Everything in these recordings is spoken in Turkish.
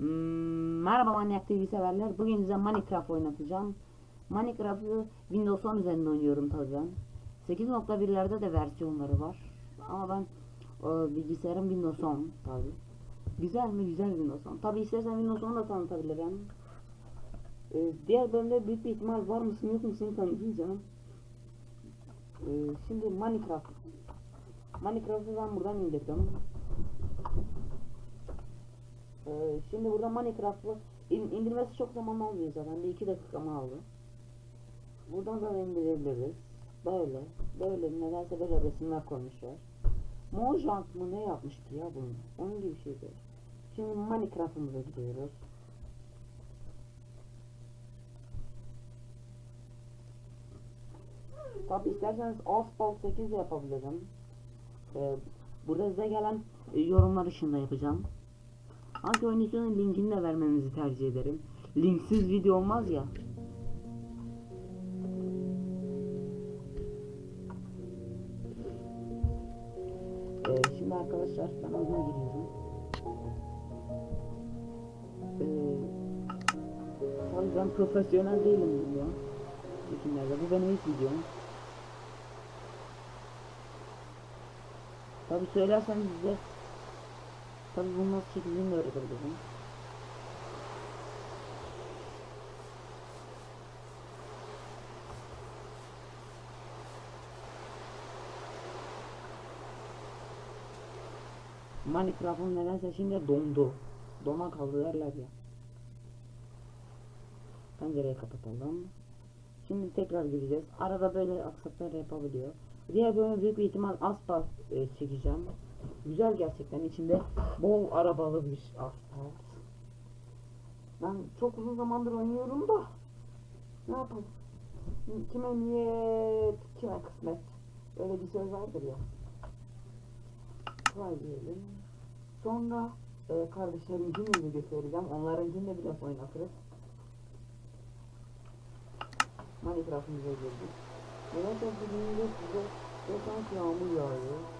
Hmm, merhaba Manyak TV severler. Bugün size Minecraft oynatacağım. Minecraft'ı Windows 10 üzerinde oynuyorum tabii ben. 8.1'lerde de versiyonları var. Ama ben e, bilgisayarım Windows 10 tabii. Güzel mi? Güzel Windows 10. Tabii istersen Windows 10 da tanıtabilirim. E, diğer bölümde büyük bir ihtimal var mısın yok musun tanıtacağım. E, şimdi Minecraft. Minecraft'ı ben buradan indirdim. Ee, şimdi burada Minecraft'ı in, indirmesi çok zaman almıyor zaten. Bir iki dakikamı aldı. Buradan da indirebiliriz. Böyle. Böyle nedense böyle resimler koymuşlar. Mojang mı ne yapmıştı ya bunu? Onun gibi şeydi. Şimdi Minecraft'ımıza gidiyoruz. Tabi isterseniz Asphalt 8 de yapabilirim. Ee, burada size gelen e, yorumlar ışığında yapacağım. Hangi oyuncunun linkini de vermenizi tercih ederim. Linksiz video olmaz ya. Ee, şimdi arkadaşlar ben oyuna giriyorum. Ee, ben profesyonel değilim ya. Çekimlerde. Bu benim ilk videom. Tabi söylersem size Tabi bunu nasıl çekildiğini de öğretebilirim. Minecraft'ın nedense şimdi dondu. Dona kaldı derler ya. Pencereyi kapatalım. Şimdi tekrar gireceğiz. Arada böyle aksaklar yapabiliyor. Diğer bölümde büyük bir ihtimal asfalt e, çekeceğim. Güzel gerçekten içinde bol arabalı bir asfalt. Ben çok uzun zamandır oynuyorum da ne yapalım? Kime niyet, kime kısmet. Öyle bir söz vardır ya. Vay diyelim. Sonra e, kardeşlerim gününü göstereceğim. Onların gününe biraz oynatırız. Minecraft'ımıza girdik. De size ve sanki yağmur yağıyor.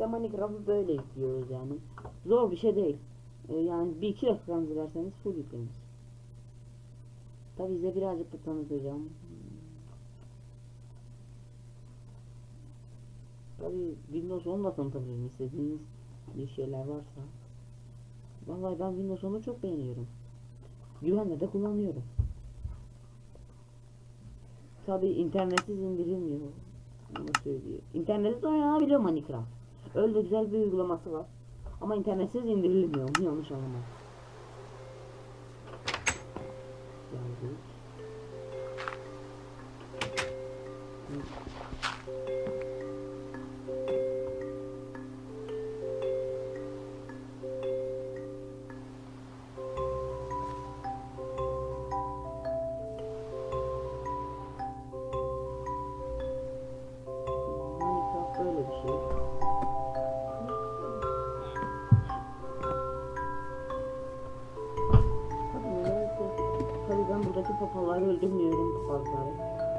işte Minecraft'ı böyle yüklüyoruz yani. Zor bir şey değil. Ee, yani bir iki dakika dilerseniz full yüklenir. Tabi size birazcık da tanıtacağım. Tabi Windows 10 da tanıtabilirim istediğiniz bir şeyler varsa. Vallahi ben Windows 10'u çok beğeniyorum. Güvenle de kullanıyorum. Tabi internetsiz indirilmiyor. Bunu söylüyor. İnternetsiz oynanabiliyor Minecraft. Öyle güzel bir uygulaması var. Ama internetsiz indirilmiyor. Onu yanlış anlama. Geldik. Papaları öldürmüyorum papazları.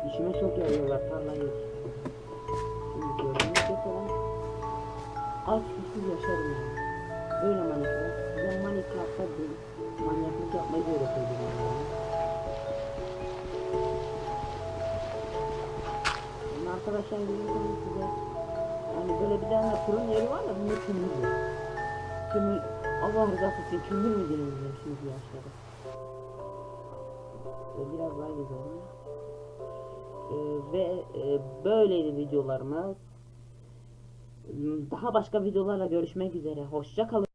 İşime çok yarıyorlar tarlayı. Şimdi gördüğünüz falan. Aç susuz yaşarım yani. Böyle Minecraft. Ben Minecraft'ta değil. Manyaklık yapmayı da öğretiyordum yani. Yani arkadaşlar görürseniz size yani böyle bir tane fırın yeri var ya bunun kömürü. Kömür, Allah rızası için kimdir mi dinleyeceksiniz bu yaşlarda? Ee, Biraz daha güzel. Ee, ve e, böyleydi videolarımız. Daha başka videolarla görüşmek üzere. Hoşça kalın.